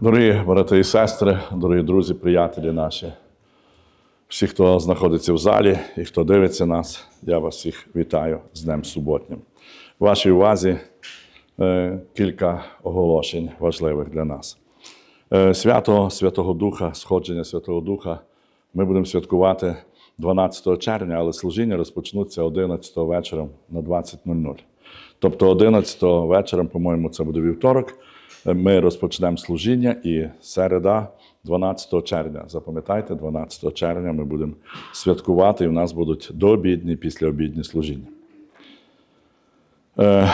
Дорогі брати і сестри, дорогі друзі, приятелі наші, всі, хто знаходиться в залі і хто дивиться нас, я вас всіх вітаю з Днем Суботнім. В вашій увазі е, кілька оголошень важливих для нас. Е, Свято Святого Духа, сходження Святого Духа ми будемо святкувати 12 червня, але служіння розпочнуться 11 вечора на 20.00. Тобто 11 вечора, по-моєму, це буде вівторок. Ми розпочнемо служіння і середа, 12 червня. Запам'ятайте, 12 червня ми будемо святкувати, і в нас будуть дообідні післяобідні служіння. Е,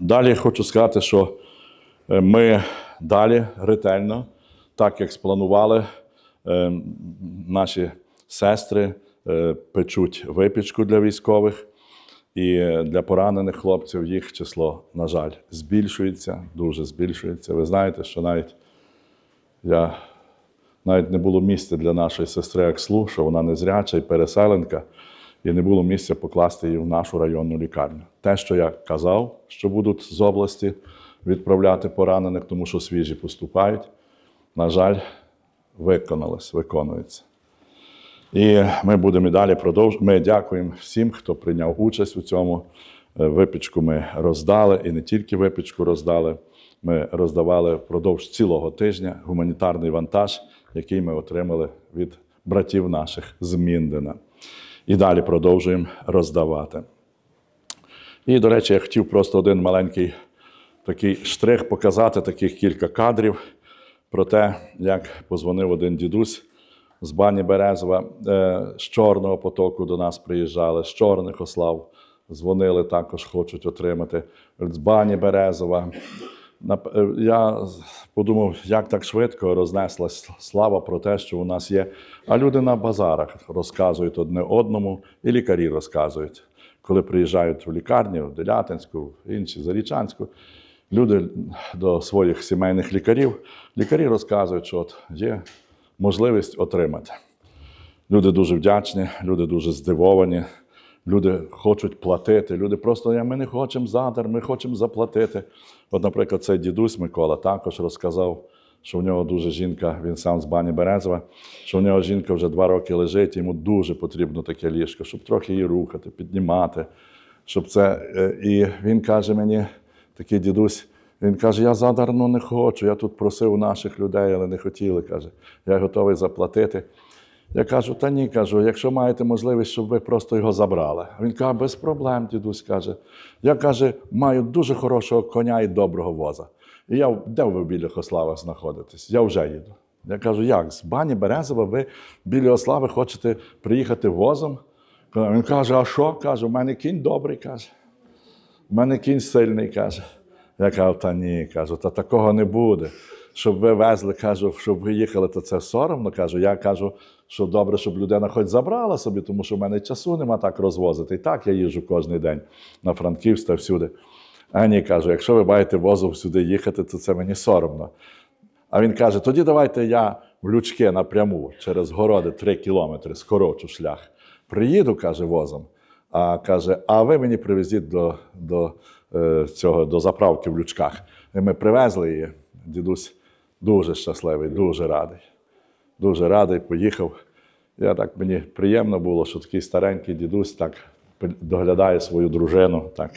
Далі хочу сказати, що е, ми далі ретельно, так як спланували, е, наші сестри печуть випічку для військових. І для поранених хлопців їх число, на жаль, збільшується, дуже збільшується. Ви знаєте, що навіть я навіть не було місця для нашої сестри Акслу, що вона незряча і переселенка, і не було місця покласти її в нашу районну лікарню. Те, що я казав, що будуть з області відправляти поранених, тому що свіжі поступають, на жаль, виконалось, виконується. І ми будемо і далі продовжувати. Ми дякуємо всім, хто прийняв участь у цьому. Е, Випічку ми роздали, і не тільки випічку роздали. Ми роздавали впродовж цілого тижня гуманітарний вантаж, який ми отримали від братів наших з Міндена. І далі продовжуємо роздавати. І, до речі, я хотів просто один маленький такий штрих показати, таких кілька кадрів про те, як позвонив один дідусь з бані Березова, е, з Чорного потоку до нас приїжджали, з Чорних ослав. Дзвонили також, хочуть отримати. З бані Березова. Е, Я подумав, як так швидко рознеслась слава про те, що у нас є. А люди на базарах розказують одне одному, і лікарі розказують. Коли приїжджають в лікарню, в Делятинську, в інші Зарічанську, люди до своїх сімейних лікарів, лікарі розказують, що от є можливість отримати. Люди дуже вдячні, люди дуже здивовані, люди хочуть платити. Люди просто ми не хочемо задар, ми хочемо заплатити. От, наприклад, цей дідусь Микола також розказав, що в нього дуже жінка, він сам з бані Березова, що в нього жінка вже два роки лежить, йому дуже потрібно таке ліжко, щоб трохи її рухати, піднімати. Щоб це... е, І він каже мені, такий дідусь, він каже: Я задарно не хочу. Я тут просив наших людей, але не хотіли. каже, я готовий заплатити. Я кажу, та ні, кажу, якщо маєте можливість, щоб ви просто його забрали. Він каже, без проблем, дідусь каже. Я каже, маю дуже хорошого коня і доброго воза. І я де ви в Білих Ославах знаходитесь? Я вже їду. Я кажу, як? З бані Березова ви в Білі Ослави хочете приїхати возом? Він каже, а що? Каже, у мене кінь добрий, каже. У мене кінь сильний, каже. Я кажу, та ні, кажу, та такого не буде. Щоб ви везли, кажу, щоб ви їхали, то це соромно. Кажу. Я кажу, що добре, щоб людина хоч забрала собі, тому що в мене часу нема так розвозити. І так я їжджу кожен день на Франківськ та всюди. А ні, кажу, якщо ви маєте возом сюди їхати, то це мені соромно. А він каже: тоді давайте я в Лючки напряму через городи три кілометри, скорочу шлях. Приїду, каже, возом. А каже, а ви мені привезіть до, до, цього, до заправки в Лючках. І ми привезли її. Дідусь дуже щасливий, дуже радий. Дуже радий, поїхав. Я так мені приємно було, що такий старенький дідусь так доглядає свою дружину, так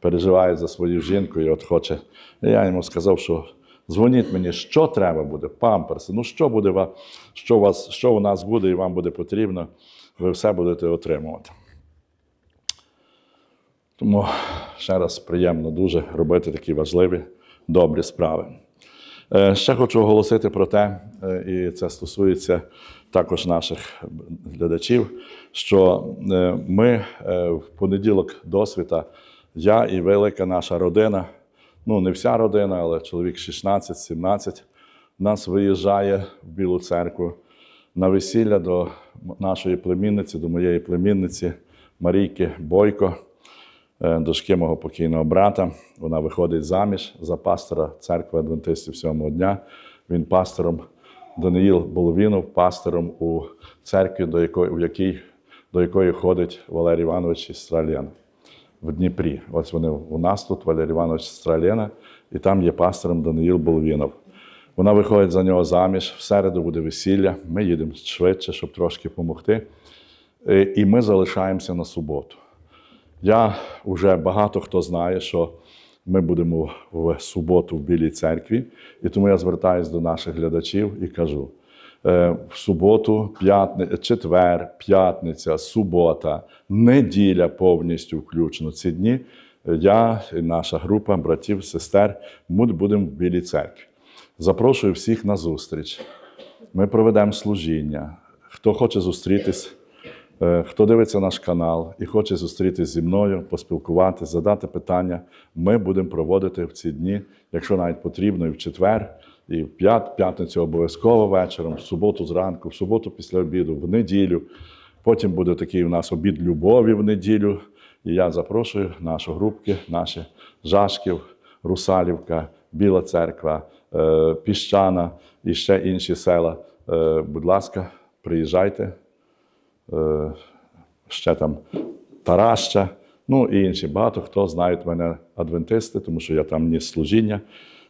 переживає за свою жінку і от хоче. І я йому сказав, що дзвоніть мені, що треба буде, памперси. Ну що буде що у вас, що у нас буде і вам буде потрібно, ви все будете отримувати. Тому ще раз приємно дуже робити такі важливі, добрі справи. Е, Ще хочу оголосити про те, е, і це стосується також наших глядачів, що е, ми в понеділок досвіта, я і велика наша родина, ну не вся родина, але чоловік 16-17, нас виїжджає в Білу церкву на весілля до нашої племінниці, до моєї племінниці Марійки Бойко дочки мого покійного брата. Вона виходить заміж за пастора церкви Адвентистів сьомого дня. Він пастором Даниїл Боловінов, пастором у церкві, до якої, в якій, до якої ходить Валерій Іванович із Стралєна в Дніпрі. Ось вони у нас тут, Валерій Іванович з Стралєна, і там є пастором Даниїл Боловінов. Вона виходить за нього заміж. В середу буде весілля. Ми їдемо швидше, щоб трошки допомогти. Е, І ми залишаємося на суботу. Я вже багато хто знає, що ми будемо в суботу в Білій церкві, і тому я звертаюся до наших глядачів і кажу: е, в суботу, п'ятни... четвер, п'ятниця, субота, неділя повністю включно ці дні. Я і наша група братів, сестер ми будемо в Білій церкві. Запрошую всіх на зустріч. Ми проведемо служіння. Хто хоче зустрітись, хто дивиться наш канал і хоче зустрітись зі мною, поспілкуватися, задати питання, ми будемо проводити в ці дні, якщо навіть потрібно, і в четвер, і в п'ят, п'ятницю обов'язково вечором, в суботу зранку, в суботу після обіду, в неділю. Потім буде такий у нас обід любові в неділю. І я запрошую нашу групки, наші Жашків, Русалівка, Біла Церква, е, Піщана і ще інші села. Е, Будь ласка, приїжджайте. Е, Ще там Тараща, ну і інші. Багато хто знають мене адвентисти, тому що я там ніс служіння,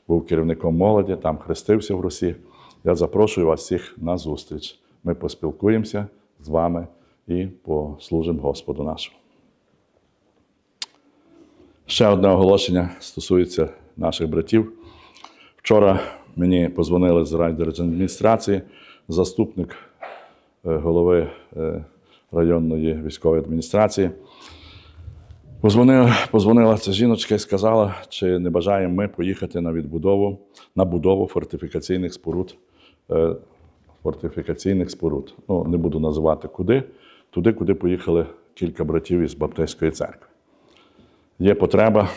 був керівником молоді, там хрестився в Русі. Я запрошую вас всіх на зустріч. Ми поспілкуємося з вами і послужимо Господу нашому. Ще одне оголошення стосується наших братів. Вчора мені позвонили з райдержадміністрації, заступник голови е, районної військової адміністрації. Позвонила, позвонила ця жіночка і сказала, чи не бажаємо ми поїхати на відбудову, на будову фортифікаційних споруд. е, Фортифікаційних споруд. Ну, не буду називати куди, туди, куди поїхали кілька братів із Баптистської церкви. Є потреба.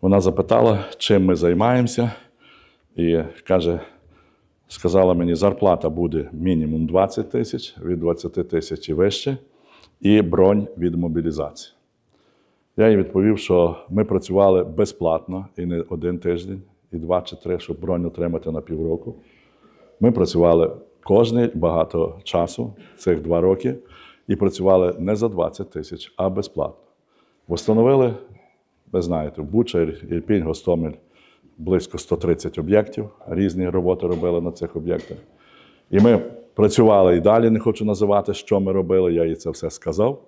Вона запитала, чим ми займаємося, і каже, сказала мені, зарплата буде мінімум 20 тисяч, від 20 тисяч і вище, і бронь від мобілізації. Я їй відповів, що ми працювали безплатно і не один тиждень, і два чи три, щоб бронь отримати на півроку. Ми працювали кожний багато часу, цих два роки, і працювали не за 20 тисяч, а безплатно. Встановили, ви знаєте, Буча, Ірпінь, Гостомель близько 130 об'єктів. Різні роботи робили на цих об'єктах. І ми працювали і далі, не хочу називати, що ми робили, я їй це все сказав.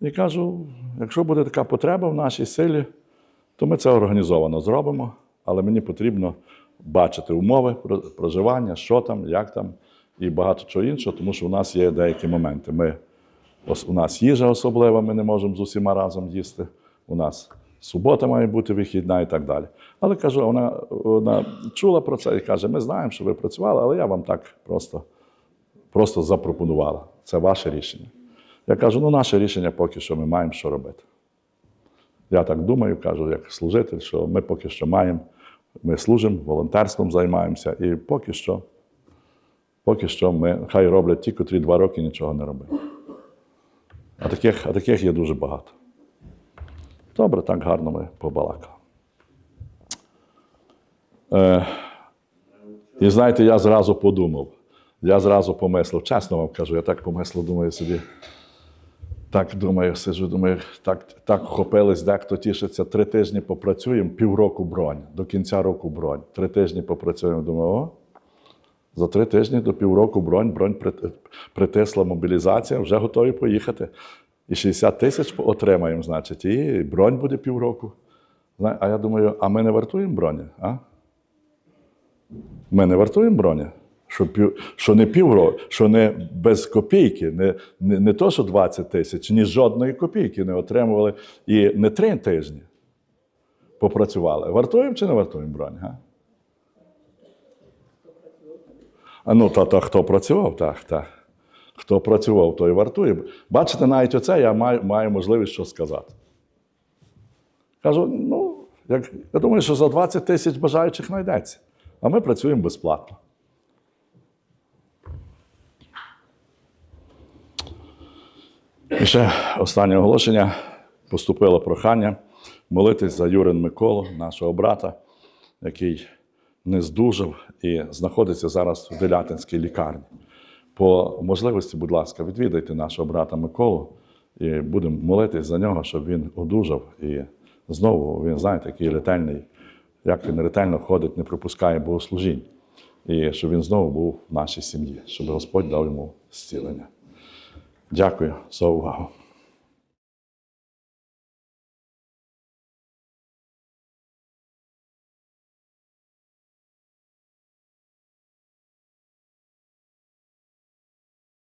І кажу: якщо буде така потреба в нашій силі, то ми це організовано зробимо, але мені потрібно бачити умови проживання, що там, як там, і багато чого іншого, тому що у нас є деякі моменти. Ми, у нас їжа особлива, ми не можемо з усіма разом їсти. У нас субота має бути вихідна і так далі. Але кажу, вона, вона чула про це і каже: ми знаємо, що ви працювали, але я вам так просто, просто запропонувала. Це ваше рішення. Я кажу, ну наше рішення поки що ми маємо що робити. Я так думаю, кажу, як служитель, що ми поки що маємо, ми служимо, волонтерством займаємося, і поки що, поки що ми хай роблять ті, котрі два роки нічого не робили. А таких, а таких є дуже багато. Добре, так гарно ми побалакали. Е, і знаєте, я зразу подумав, я зразу помислив, чесно вам кажу, я так помислив, думаю собі. Так думаю, сиджу, думаю, так, так вхопились, дехто тішиться, три тижні попрацюємо, півроку бронь, до кінця року бронь. Три тижні попрацюємо. Думаю, о, за три тижні до півроку бронь, бронь прит- притисла мобілізація, вже готові поїхати. І 60 тисяч отримаємо, значить, і бронь буде півроку. А я думаю, а ми не вартуємо броні? А? Ми не вартуємо броні? Що, пів, що не півроку, що не без копійки, не, не, не то, що 20 тисяч, ні жодної копійки не отримували і не три тижні попрацювали. Вартуємо чи не вартуємо бронь? Га? А ну, та, та хто працював, так, так. Хто працював, той вартує. Бачите, навіть оце я маю, маю можливість що сказати. Кажу, ну, як, я думаю, що за 20 тисяч бажаючих знайдеться. А ми працюємо безплатно. І ще останнє оголошення. Поступило прохання молитись за Юрин Миколу, нашого брата, який не здужав і знаходиться зараз в Делятинській лікарні. По можливості, будь ласка, відвідайте нашого брата Миколу і будемо молитись за нього, щоб він одужав. І знову він, знаєте, такий ретельний як він ретельно ходить, не пропускає богослужінь. І щоб він знову був в нашій сім'ї, щоб Господь дав йому зцілення. Дякую за увагу.